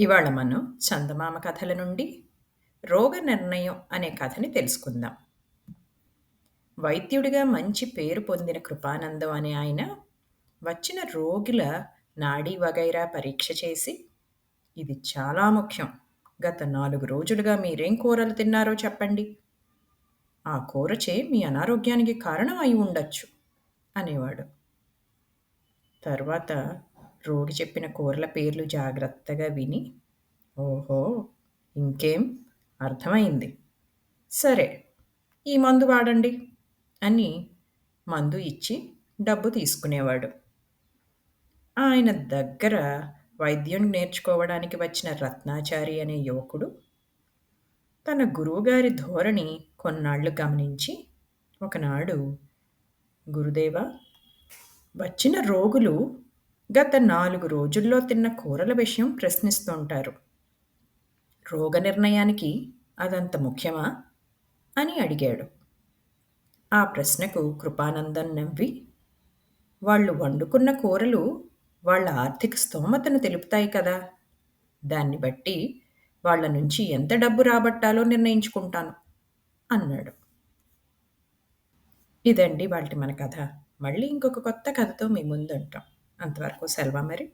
ఇవాళ మనం చందమామ కథల నుండి రోగ నిర్ణయం అనే కథని తెలుసుకుందాం. వైద్యుడిగా మంచి పేరు పొందిన కృపానందం అనే ఆయన వచ్చిన రోగుల నాడీ వగైరా పరీక్ష చేసి ఇది చాలా ముఖ్యం. గత నాలుగు రోజులుగా మీరేం కూరలు తిన్నారో చెప్పండి. ఆ కూరచే మీ అనారోగ్యానికి కారణం అయి ఉండొచ్చు అనేవాడు. తర్వాత రోగి చెప్పిన కూరల పేర్లు జాగ్రత్తగా విని ఓహో ఇంకేం? అర్థమైంది. సరే ఈ మందు వాడండి అని మందు ఇచ్చి డబ్బు తీసుకునేవాడు. ఆయన దగ్గర వైద్యం నేర్చుకోవడానికి వచ్చిన రత్నాచారి అనే యువకుడు తన గురువుగారి ధోరణి కొన్నాళ్ళు గమనించి ఒకనాడు గురుదేవ వచ్చిన రోగులు గత నాలుగు రోజుల్లో తిన్న కూరల విషయం ప్రశ్నిస్తుంటారు. రోగ నిర్ణయానికి అదంత ముఖ్యమా? అని అడిగాడు. ఆ ప్రశ్నకు కృపానందం నవ్వి వాళ్ళు వండుకున్న కూరలు వాళ్ళ ఆర్థిక స్తోమతను తెలుపుతాయి కదా. దాన్ని బట్టి వాళ్ళ నుంచి ఎంత డబ్బు రాబట్టాలో నిర్ణయించుకుంటాను అన్నాడు. ఇదండి వాళ్ళ మన కథ. మళ్ళీ ఇంకొక కొత్త కథతో మీ ముందు ఉంటాం అంతవరకు సెలవు మరి